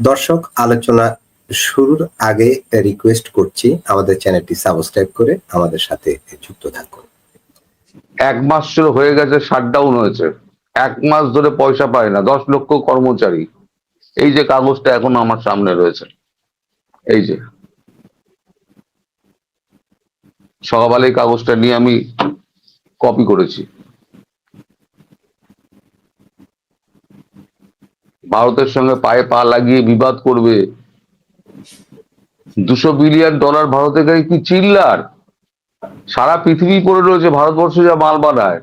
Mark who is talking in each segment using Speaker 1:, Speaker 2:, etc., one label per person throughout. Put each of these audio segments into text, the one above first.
Speaker 1: দর্শক, আলোচনা শুরুর আগে রিকোয়েস্ট করছি আমাদের চ্যানেলটি সাবস্ক্রাইব করে আমাদের সাথে যুক্ত থাকুন।
Speaker 2: এক মাস ছিল হয়ে গেছে শাটডাউন হয়েছে। এক মাস ধরে পয়সা পায় না, দশ লক্ষ কর্মচারী। এই যে কাগজটা এখন আমার সামনে রয়েছে। এই যে। সকালে কাগজটা নিয়ে আমি কপি করেছি। ভারতের সঙ্গে পায়ে পা লাগিয়ে বিবাদ করবে। দুশো বিলিয়ন ডলার ভারতের গায়ে কি চিল্লার? সারা পৃথিবী পড়ে রয়েছে ভারতবর্ষ যা মাল বানায়।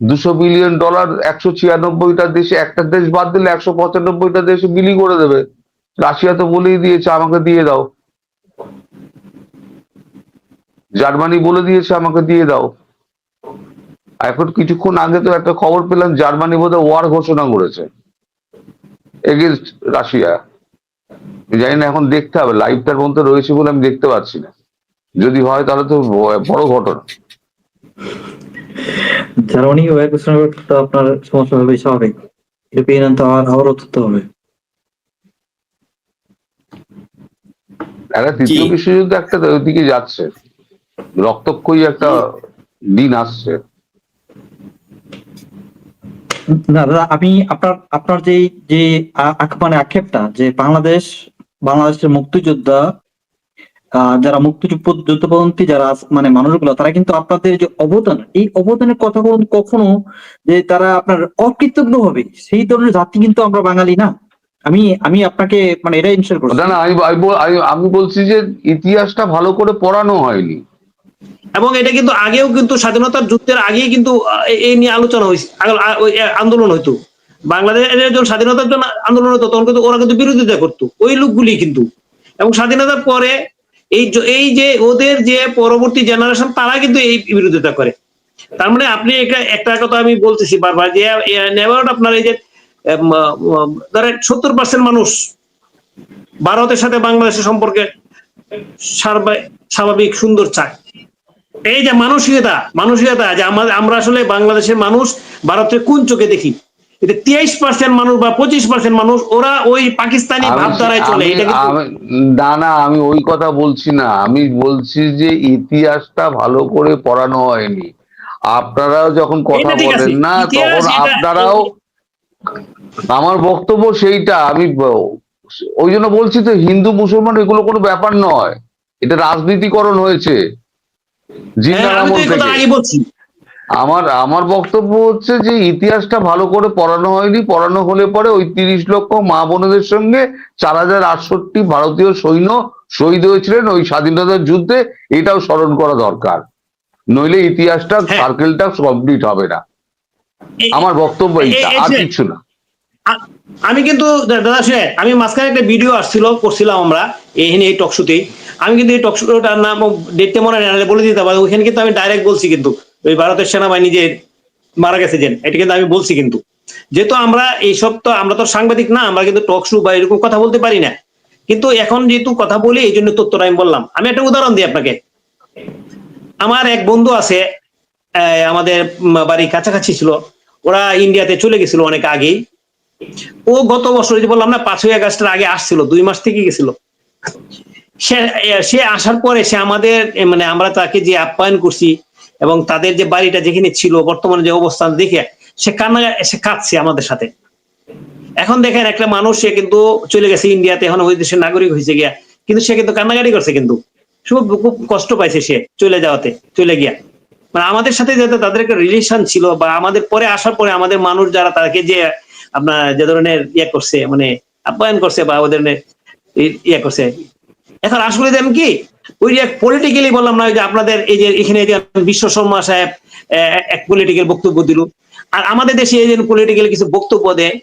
Speaker 2: দুশো বিলিয়ন ডলার একশো ছিয়ানব্বইটা দেশে, একটা দেশ বাদ দিলে একশো পঁচানব্বইটা দেশে বিলি করে দেবে। রাশিয়া তো বলেই দিয়েছে, আমাকে দিয়ে দাও। জার্মানি বলে দিয়েছে, আমাকে দিয়ে দাও। এখন কিছুক্ষণ আগে তো একটা খবর পেলাম, জার্মানি বোধহয় ওয়ার ঘোষণা করেছে। Against Russia. জানি না এখন দেখতে হবে। লাইভটার মধ্যে রয়েছে বলে আমি দেখতে পাচ্ছি না। যদি হয় তাহলে তো বড় ঘটনা।
Speaker 3: জার্মানি ওয়ার ঘোষণা আপনার সমস্যা হবে স্বাভাবিক। ইউরোপিয়ান তো আবার আবারও ধরতে হবে।
Speaker 2: একটা তৃতীয় বিশ্বযুদ্ধ একটা ওইদিকে যাচ্ছে। রক্তক্ষয়ী একটা দিন আসছে।
Speaker 3: না, দাদা, আমি আপনার আপনার যে যে মানে আক্ষেপটা যে বাংলাদেশ, বাংলাদেশের মুক্তিযোদ্ধা যারা মুক্তিযুদ্ধপন্থী যারা মানে মানুষগুলো, তারা কিন্তু আপনাদের যে অবদান, এই অবদানের কথা বলুন কখনো যে তারা আপনার অকৃতজ্ঞ হবে সেই ধরনের জাতি কিন্তু আমরা বাঙালি না। আমি আমি আপনাকে মানে এটা ইনশোর করছি।
Speaker 2: না আমি- আমি বলছি যে ইতিহাসটা ভালো করে পড়ানো হয়নি।
Speaker 4: এবং এটা কিন্তু আগেও কিন্তু স্বাধীনতার যুদ্ধের আগেই কিন্তু এই নিয়ে আলোচনা হয়েছে আগ- আন্দোলন হইতো। বাংলাদেশের যখন স্বাধীনতার জন্য আন্দোলন হতো তখন কিন্তু ওরা কিন্তু বিরোধিতা করতো, ওই লোকগুলি কিন্তু। এবং স্বাধীনতার পরে এই এই যে ওদের যে পরবর্তী জেনারেশন তারা কিন্তু এই বিরোধিতা করে। তার মানে আপনি এটা একটা কথা আমি বলতেছি বারবার যে নেভার আপনার এই যে ধরেন সত্তর পার্সেন্ট মানুষ ভারতের সাথে বাংলাদেশের সম্পর্কে স্বাভাবিক সুন্দর চায়। এই যে মানসিকতা মানসিকতা যে আমাদের আমরা আসলে বাংলাদেশের মানুষ ভারতের কোন চোখে দেখি? এটা তেইশ পার্সেন্ট মানুষ বা পঁচিশ পার্সেন্ট মানুষ ওরা ওই পাকিস্তানি ভাবধারায় চলে। এটা কিন্তু
Speaker 2: আমি- না না আমি ওই কথা বলছি না। আমি বলছি যে ইতিহাসটা ভালো করে পড়ানো হয়নি। আপনারাও যখন কথা। বলেন না তখন আপনারাও আমার বক্তব্য সেইটা। আমি ওই জন্য বলছি তো হিন্দু মুসলমান এগুলো কোনো ব্যাপার নয়। এটা রাজনীতিকরণ হয়েছে।
Speaker 4: হ্যাঁ,
Speaker 2: জিন্নার আমল থেকে। আমার আমার বক্তব্য হচ্ছে যে ইতিহাসটা ভালো করে পড়ানো হয়নি। পড়ানো হলে পরে ওই তিরিশ লক্ষ মা বোনেদের সঙ্গে চার হাজার আটষট্টি ভারতীয় সৈন্য শহীদ হয়েছিলেন ওই স্বাধীনতার যুদ্ধে। এটাও স্মরণ করা দরকার। নইলে ইতিহাসটা
Speaker 4: হ্যাঁ।
Speaker 2: সার্কেলটা কমপ্লিট হবে না। আমার বক্তব্য
Speaker 4: এই-
Speaker 2: এইটা আর কিছু না।
Speaker 4: আমি কিন্তু দাদা আমি মাঝখানে একটা ভিডিও আসছিল করছিলাম আমরা এই টকশুতেই আমি কিন্তু এই টকশুটার নাম ডেটটা মনে নেই বলে দিতে পারি ওইখানে কিন্তু আমি ডাইরেক্ট বলছি কিন্তু। ওই ভারতের সেনাবাহিনী যে মারা গেছে যে এটা কিন্তু আমি বলছি কিন্তু। যেহেতু আমরা এইসব তো, আমরা তো সাংবাদিক না, আমরা কিন্তু টক শো বা এরকম কথা বলতে পারি না। কিন্তু এখন যেহেতু কথা বলি, এই জন্য তথ্যটা আমি বললাম। আমি একটা উদাহরণ দিই আপনাকে। আমার এক বন্ধু আছে আমাদের বাড়ি কাছাকাছি ছিল। ওরা ইন্ডিয়াতে চলে গেছিল অনেক আগেই। ও গত বছর যে বললাম না, পাঁচই আগস্টের আগে আসছিল, দুই মাস থেকে গেছিল। সে সে আসার পরে সে আমাদের মানে আমরা তাকে যে আপ্যায়ন করছি এবং তাদের যে বাড়িটা যেখানে ছিল, বর্তমানে যে অবস্থান দেখে সে কান্না, সে কাঁদছে আমাদের সাথে। এখন দেখেন একটা মানুষ, সে কিন্তু চলে গেছে ইন্ডিয়াতে এখন ওই দেশের নাগরিক হয়েছে গিয়া। কিন্তু সে কিন্তু কান্নাকাটি করছে কিন্তু। খুব খুব কষ্ট পাইছে সে চলে যাওয়াতে, চলে গিয়া। মানে আমাদের সাথে যাতে তাদের একটা রিলেশন ছিল বা আমাদের পরে আসার পরে আমাদের মানুষ যারা তাকে যে, আপনার যে ধরনের ইয়ে করছে মানে আপ্যায়ন করছে বা ওদের ইয়ে করছে এখন আসলে দেন কি, ওই যে পলিটিক্যালি বললাম না যে আপনাদের এই যে এখানে যে বিশ্ব শর্মা সাহেব এক পলিটিক্যাল বক্তব্য দিল। আর আমাদের দেশে এই যে পলিটিক্যাল কিছু বক্তব্য দেয়,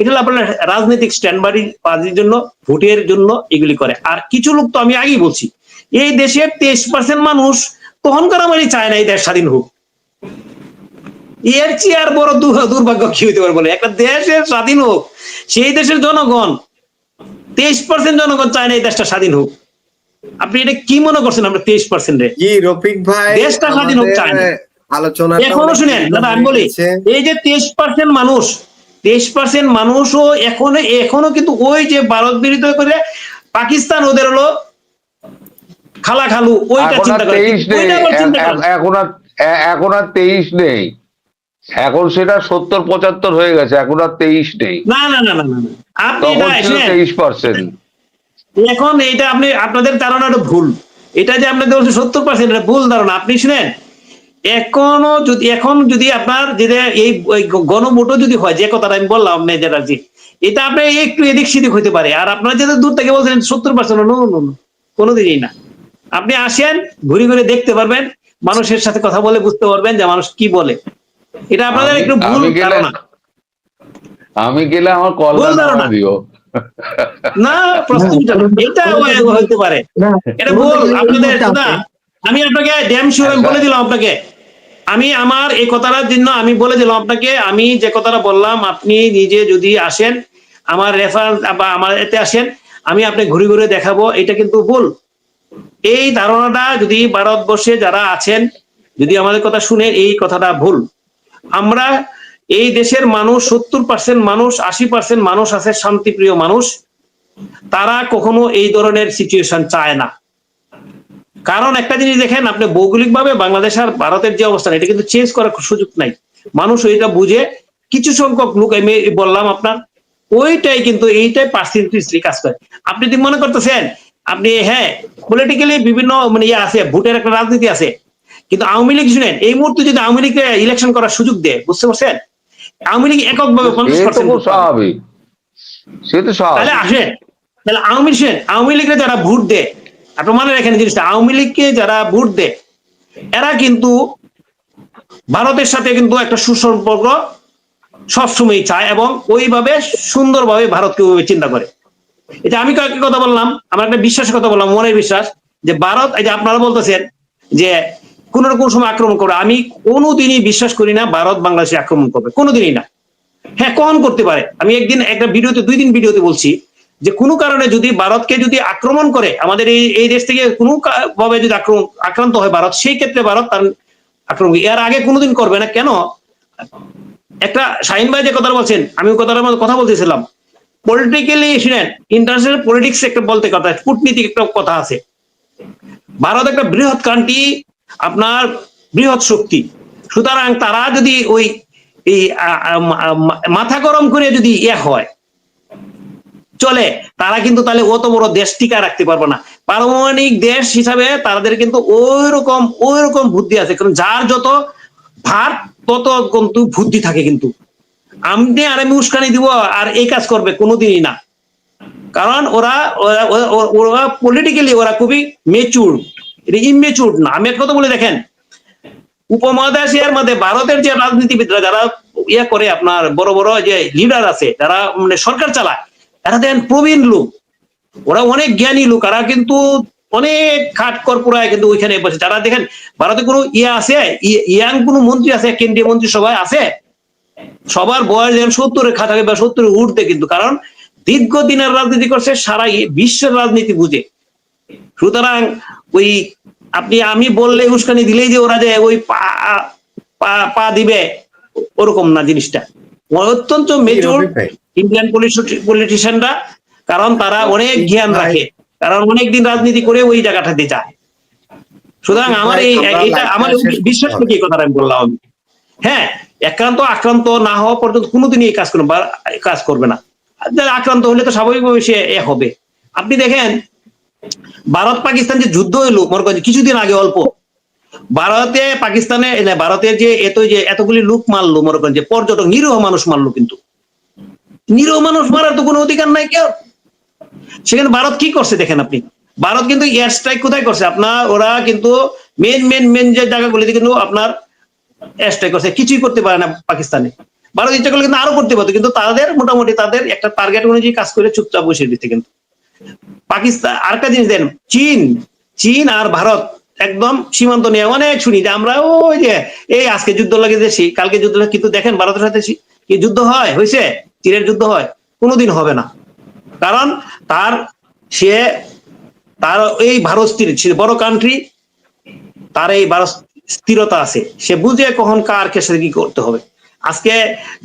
Speaker 4: এটা আপনার রাজনৈতিক স্ট্যান্ড বাজির জন্য, ভোটের জন্য এগুলি করে। আর কিছু লোক তো আমি আগেই বলছি, এই দেশের তেইশ পার্সেন্ট মানুষ তখনকার আমারই চায় না এই দেশ স্বাধীন হোক। এর চেয়ে আর বড় দুর্ভাগ্য কি হইতে পারে বলে একটা দেশের স্বাধীন হোক, সেই দেশের জনগণ তেইশ পার্সেন্ট জনগণ চায় না এই দেশটা স্বাধীন হোক। আপনি এটা কি মনে করছেন আমরা তেইশ পার্সেন্টে
Speaker 1: জি রফিক ভাই
Speaker 4: দেশটা স্বাধীন হোক চায় না।
Speaker 1: আলোচনা
Speaker 4: এখনও শুনেন দাদা আমি বলি এই যে তেইশ পার্সেন্ট মানুষ তেইশ পার্সেন্ট মানুষও এখনও এখনও কিন্তু ওই যে ভারত বিরোধী করে পাকিস্তান ওদের হলো খালা খালু ওইটা চিন্তা করে।
Speaker 2: এখন আর তেইশ নেই। এখন সেটা সত্তর পঁচাত্তর হয়ে গেছে এখন আর তেইশ নেই।
Speaker 4: না না না না। আপনি
Speaker 2: তেইশ পার্সেন্ট
Speaker 4: এখন এটা আপনি আপনাদের ধারণাটা ভুল। এটা যে আপনাদের বলছে সত্তর পার্সেন্ট ভুল ধারণা। আপনি শুনেন এখনও যদি এখন যদি আপনার যেটা এই গণভোটও যদি হয় যে কথাটা আমি বললাম মেজর জি এটা আপনার একটু এদিক সেদিক হতে পারে। আর আপনারা যেটা দূর থেকে বলছেন সত্তর পার্সেন্ট নো নো কোনোদিনই না। আপনি আসেন ঘুরে ঘুরে দেখতে পারবেন মানুষের সাথে কথা বলে বুঝতে পারবেন যে মানুষ কি বলে। এটা আপনাদের একটু ভুল ধারণা।
Speaker 2: আমি গেলে আমার কল
Speaker 4: ভুল ধারণা।
Speaker 2: দিও।
Speaker 4: না প্রশ্ন এটা হতে পারে। এটা ভুল আপনাদের না আমি আপনাকে ড্যাম আমি বলে দিলাম আপনাকে। আমি আমার এই কথাটার জন্য আমি বলে দিলাম আপনাকে। আমি যে কথাটা বললাম আপনি নিজে যদি আসেন আমার রেফারেন্স বা আমার এতে আসেন আমি আপনি ঘুরে ঘুরে দেখাবো। এটা কিন্তু ভুল। এই ধারণাটা যদি ভারতবর্ষে যারা আছেন যদি আমাদের কথা শুনে এই কথাটা ভুল আমরা এই দেশের মানুষ, সত্তর পার্সেন্ট মানুষ, আশি পার্সেন্ট মানুষ আছে শান্তিপ্রিয় মানুষ। তারা কখনো এই ধরনের সিচুয়েশন চায় না। কারণ একটা জিনিস দেখেন, আপনি ভৌগোলিকভাবে বাংলাদেশ আর ভারতের যে অবস্থান, এটা কিন্তু চেঞ্জ করার সুযোগ নাই। মানুষ ওইটা বুঝে, কিছু সংখ্যক লোক, আমি বললাম আপনার, ওইটাই কিন্তু এইটাই পার্সেন্টেজলি কাজ করে। আপনি যদি মনে করতেছেন, আপনি হ্যাঁ পলিটিক্যালি বিভিন্ন মানে ইয়ে আছে, ভোটের একটা রাজনীতি আছে। কিন্তু আওয়ামী লীগ শুনেন এই মুহূর্তে যদি আওয়ামী লীগকে ইলেকশন করার সুযোগ দেয় বুঝতে পারছেন? আওয়ামী লীগ এককভাবে পঞ্চাশ পার্সেন্ট
Speaker 2: স্বাভাবিক। সে তো
Speaker 4: তাহলে আসেন তাহলে আওয়ামী লীগ আওয়ামী লীগের যারা ভোট দেয় আপনি মনে রাখেন জিনিসটা আওয়ামী লীগকে যারা ভোট দেয় এরা কিন্তু ভারতের সাথে কিন্তু একটা সুসম্পর্ক সবসময় চায় এবং ওইভাবে সুন্দরভাবে ভারতকে ওইভাবে চিন্তা করে। এটা আমি কয়েকটা কথা বললাম আমার একটা বিশ্বাসের কথা বললাম মনের বিশ্বাস যে ভারত এই যে আপনারা বলতেছেন যে কোন কোন সময় আক্রমণ করবে। আমি কোনোদিনই বিশ্বাস করি না ভারত বাংলাদেশে আক্রমণ করবে। কোনোদিনই না। হ্যাঁ কখন করতে পারে? আমি একদিন একটা ভিডিওতে, দুই দিন ভিডিওতে বলছি যে কোনো কারণে যদি ভারতকে যদি আক্রমণ করে, আমাদের এই এই দেশ থেকে কোনো ভাবে যদি আক্রমণ, আক্রান্ত হয় ভারত, সেই ক্ষেত্রে ভারত তার আক্রমণ এর আগে কোনোদিন করবে না। কেন? একটা শাহিন ভাই যে কথা বলছেন, আমি ওই কথাটার মধ্যে কথা বলতেছিলাম। পলিটিক্যালি শুনেন ইন্টারন্যাশনাল পলিটিক্স একটা বলতে কথা, কূটনীতিক একটা কথা আছে। ভারত একটা বৃহৎ কান্ট্রি আপনার বৃহৎ শক্তি। সুতরাং তারা যদি ওই, এই মাথা গরম করে যদি ইয়ে হয়, চলে, তারা কিন্তু তাহলে অত বড় দেশ টিকা রাখতে পারবে না। পারমাণবিক দেশ হিসাবে তাদের কিন্তু ওই রকম ওই রকম বুদ্ধি আছে। কারণ যার যত ভার, তত কিন্তু বুদ্ধি থাকে কিন্তু। আমি আর আমি উস্কানি দিব, আর এই কাজ করবে কোনোদিনই না। কারণ ওরা- ওরা পলিটিক্যালি ওরা খুবই মেচুর এটা ইমেচুর না। আমি এক কথা বলে, দেখেন উপমহাদেশের মধ্যে ভারতের যে রাজনীতিবিদরা, যারা ইয়ে করে আপনার বড় বড় যে লিডার আছে, যারা মানে সরকার চালায় এরা দেন প্রবীণ লোক। ওরা অনেক জ্ঞানী লোক এরা কিন্তু অনেক খাট কর্পোরায় কিন্তু ওইখানে বসে। যারা দেখেন, ভারতে কোনো ইয়ে আছে, ইয়াং কোনো মন্ত্রী আছে, কেন্দ্রীয় মন্ত্রী সবাই আছে, সবার বয়স যেন সত্তরের খাতাকে বা সত্তরের উঠতে কিন্তু, কারণ দীর্ঘদিনের রাজনীতি করছে সারা বিশ্বের রাজনীতি বুঝে। সুতরাং ওই আপনি আমি বললে উস্কানি দিলেই যে ওরা যে ওই পা দিবে ওরকম না জিনিসটা। অত্যন্ত
Speaker 1: ভাই,
Speaker 4: ইন্ডিয়ান পলিটিশিয়ানরা কারণ তারা অনেক জ্ঞান রাখে কারণ অনেকদিন রাজনীতি করে ওই জায়গাটাতে যায়। সুতরাং আমার এই এটা আমার বিশ্বাস এই কথাটা আমি বললাম। আমি। হ্যাঁ একান্ত আক্রান্ত না হওয়া পর্যন্ত কোনোদিনই এই কাজ করবে কাজ করবে না। আক্রান্ত হলে তো স্বাভাবিকভাবে সে এ হবে। আপনি দেখেন ভারত পাকিস্তান যে যুদ্ধ হইল করেন কিছুদিন আগে অল্প ভারতে পাকিস্তানে না, ভারতের যে এত যে এতগুলি লোক মারলো মনে করেন যে পর্যটক নিরীহ মানুষ মারলো কিন্তু। নিরীহ মানুষ মারার তো কোনো অধিকার নাই কেউ। সেখানে ভারত কি করছে দেখেন আপনি? ভারত কিন্তু এয়ার স্ট্রাইক কোথায় করছে? আপনার ওরা কিন্তু মেন মেন মেন যে জায়গাগুলিতে কিন্তু আপনার এয়ার স্ট্রাইক করছে। কিছুই করতে পারে না পাকিস্তানে। ভারত ইচ্ছা করলে কিন্তু আরও করতে পারতো কিন্তু তাদের মোটামুটি তাদের একটা টার্গেট অনুযায়ী কাজ করে চুপচাপ বসে দিতে কিন্তু। পাকিস্তান, আরেকটা জিনিস দেন চীন চীন আর ভারত একদম সীমান্ত নিয়ে অনেক শুনি যে আমরা ওই যে, এই আজকে যুদ্ধ লাগে দেশি কালকে যুদ্ধ লাগে, কিন্তু দেখেন ভারতের সাথে কি যুদ্ধ হয়, হয়েছে? চীনের যুদ্ধ হয়, কোনোদিন হবে না। কারণ তার সে, তার এই ভারত স্থির বড় কান্ট্রি তার এই ভারত স্থিরতা আছে। সে বুঝে কখন কার কে সাথে কি করতে হবে। আজকে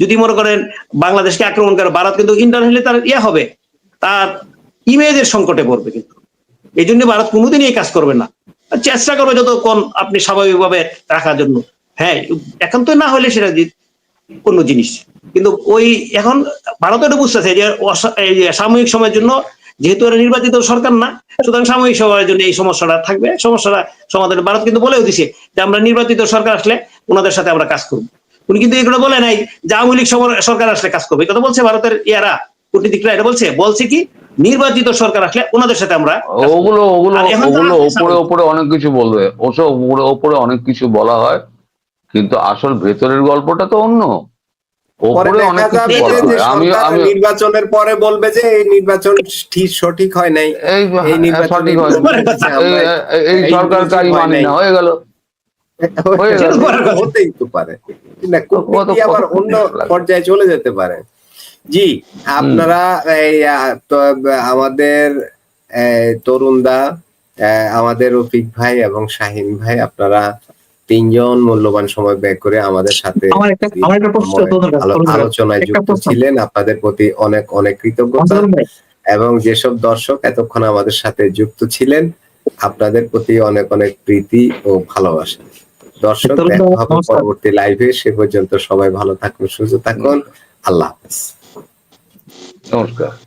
Speaker 4: যদি মনে করেন বাংলাদেশকে আক্রমণ করে, ভারত কিন্তু ইন্টারন্যাশনালি তার ইয়ে হবে, তার ইমেজের সংকটে পড়বে কিন্তু। এই জন্য ভারত কোনোদিনই এই কাজ করবে না। চেষ্টা করবে যতক্ষণ আপনি স্বাভাবিকভাবে রাখার জন্য। হ্যাঁ এখন তো না হলে সেটা অন্য জিনিস। কিন্তু ওই এখন ভারত এটা বুঝতেছে যে সাময়িক সময়ের জন্য যেহেতু এরা নির্বাচিত সরকার না, সুতরাং সাময়িক সময়ের জন্য এই সমস্যাটা থাকবে। সমস্যাটা সমাধান ভারত কিন্তু বলেও দিছে যে আমরা নির্বাচিত সরকার আসলে ওনাদের সাথে আমরা কাজ করব। উনি কিন্তু এগুলো বলে নাই যে আওয়ামী লীগ সরকার আসলে কাজ করবে। কথা বলছে ভারতের ইয়ারা। কূটনীতিকরা এটা বলছে। বলছে কি নির্বাচিত সরকার আসলে ওনাদের সাথে আমরা
Speaker 2: ওগুলো ওগুলো ওগুলো ওপরে ওপরে অনেক কিছু বলবে। ওসব ওপরে ওপরে অনেক কিছু বলা হয় কিন্তু আসল ভেতরের গল্পটা তো অন্য। ওপরে অনেক কিছু বলা আমি আমি
Speaker 1: নির্বাচনের পরে বলবে যে এই নির্বাচন ঠিক সঠিক হয় নাই।
Speaker 2: এই
Speaker 1: নির্বাচন
Speaker 2: সঠিক হয় এই-
Speaker 1: নির্বাচন হয়
Speaker 2: মানি। না হয়ে গেল। হয়ে।
Speaker 1: হতেই তো পারে। অন্য পর্যায়ে চলে যেতে পারে। জি আপনারা এই আমাদের তরুণদা আমাদের রফিক ভাই এবং শাহিন ভাই আপনারা তিনজন মূল্যবান সময় ব্যয় করে আমাদের সাথে। আলোচনায় যুক্ত ছিলেন আপনাদের প্রতি অনেক অনেক কৃতজ্ঞতা। এবং যেসব দর্শক এতক্ষণ আমাদের সাথে যুক্ত ছিলেন আপনাদের প্রতি অনেক অনেক প্রীতি ও ভালোবাসা। দর্শক দেখা হবে পরবর্তী লাইভে সে পর্যন্ত সবাই ভালো থাকুন সুস্থ থাকুন। আল্লাহ হাফেজ।
Speaker 2: książkach.